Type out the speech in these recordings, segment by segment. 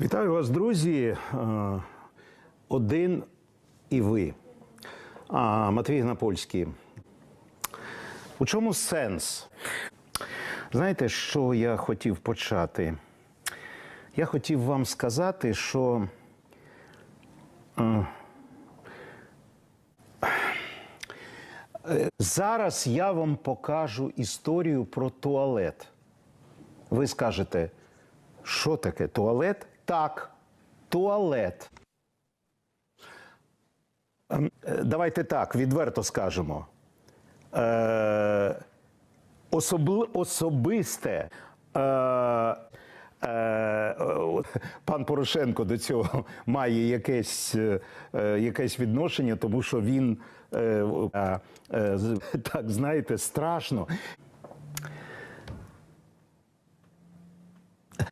Вітаю вас, друзі. Е, Один і ви. Матвій Гнапольський. У чому сенс? Знаєте, що я хотів почати? Я хотів вам сказати, що е, зараз я вам покажу історію про туалет. Ви скажете, що таке туалет? Так, туалет. Ем, е, Давайте так, відверто скажемо. Е, особли, особисте. Е, е, пан Порошенко до цього має якесь, е, якесь відношення, тому що він так знаєте, страшно.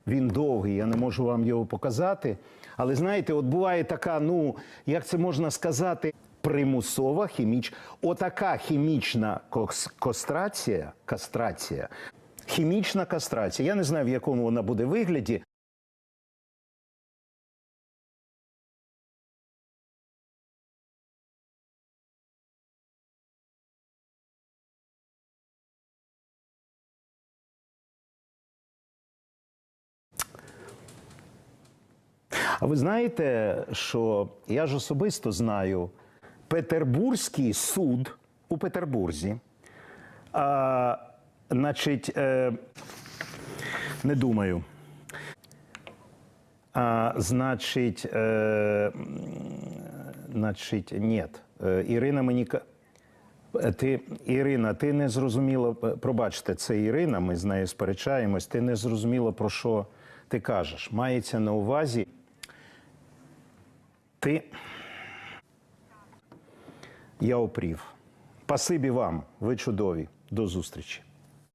Він довгий, я не можу вам його показати. Але знаєте, от буває така, ну як це можна сказати, примусова хімічна, Отака хімічна кастрація, кастрація, хімічна кастрація. Я не знаю, в якому вона буде вигляді. А ви знаєте, що я ж особисто знаю Петербурзький суд у Петербурзі. А, значить, е, не думаю. А, значить, е, значить, ні. Е, Ірина мені Е, ти, Ірина, ти не зрозуміла, е, пробачте, це Ірина, ми з нею сперечаємось. Ти не зрозуміла, про що ти кажеш. Мається на увазі. Ти. Я опрів. Пасибі вам, ви чудові. До зустрічі.